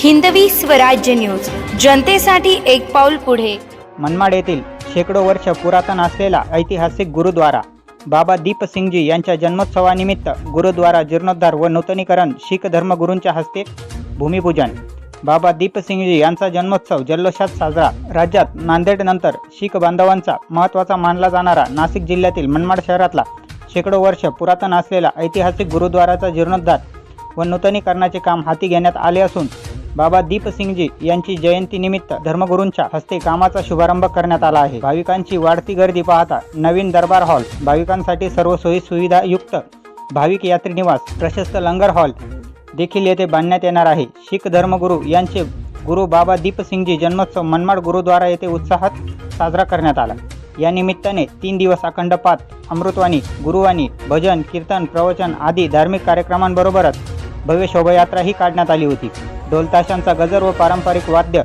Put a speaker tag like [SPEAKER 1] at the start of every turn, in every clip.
[SPEAKER 1] Hindavi Swarajya news. जनतेसाठी एक पाऊल पुढे.
[SPEAKER 2] मनमाड येथील शेकडो वर्ष पुरातन असलेला ऐतिहासिक गुरुद्वारा बाबा दीपसिंगजी यांच्या जन्मोत्सवानिमित्त गुरुद्वारा जीर्णोद्धार व नूतनीकरण शीख धर्मगुरूंच्या हस्ते भूमिपूजन. बाबा दीपसिंगजी यांचा जन्मोत्सव जल्लोषात साजरा. राज्यात नांदेडनंतर शीख बांधवांचा महत्त्वाचा मानला जाणारा नाशिक जिल्ह्यातील मनमाड शहरातला शेकडो वर्ष पुरातन असलेला ऐतिहासिक गुरुद्वाराचा जीर्णोद्धार व नूतनीकरणाचे काम हाती घेण्यात आले असून बाबा दीपसिंगजी यांची जयंतीनिमित्त धर्मगुरूंच्या हस्ते कामाचा शुभारंभ करण्यात आला आहे. भाविकांची वाढती गर्दी पाहता नवीन दरबार हॉल भाविकांसाठी सर्व सोयी सुविधा युक्त भाविक यात्री निवास प्रशस्त लंगर हॉल देखील येथे बांधण्यात येणार आहे. शीख धर्मगुरू यांचे गुरु बाबा दीपसिंगजी जन्मोत्सव मनमाड गुरुद्वारा येथे उत्साहात साजरा करण्यात आला. या निमित्ताने तीन दिवस अखंड पात अमृतवाणी गुरुवाणी भजन कीर्तन प्रवचन आदी धार्मिक कार्यक्रमांबरोबरच भव्य शोभायात्राही काढण्यात आली होती. ढोलताशांचा गजर व पारंपरिक वाद्य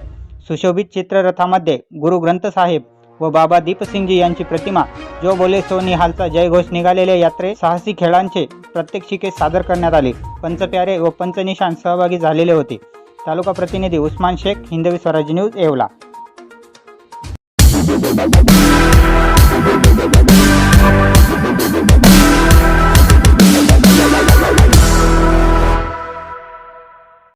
[SPEAKER 2] सुशोभित चित्ररथामध्ये गुरु ग्रंथ साहेब व बाबा दीपसिंगजी यांची प्रतिमा जो बोले सो निहालचा जयघोष निघालेल्या यात्रे साहसी खेळांचे प्रत्यक्षिके सादर करण्यात आले. पंचप्यारे व पंचनिशान सहभागी झालेले होते. तालुका प्रतिनिधी उस्मान शेख हिंदवी स्वराज्य न्यूज येवला.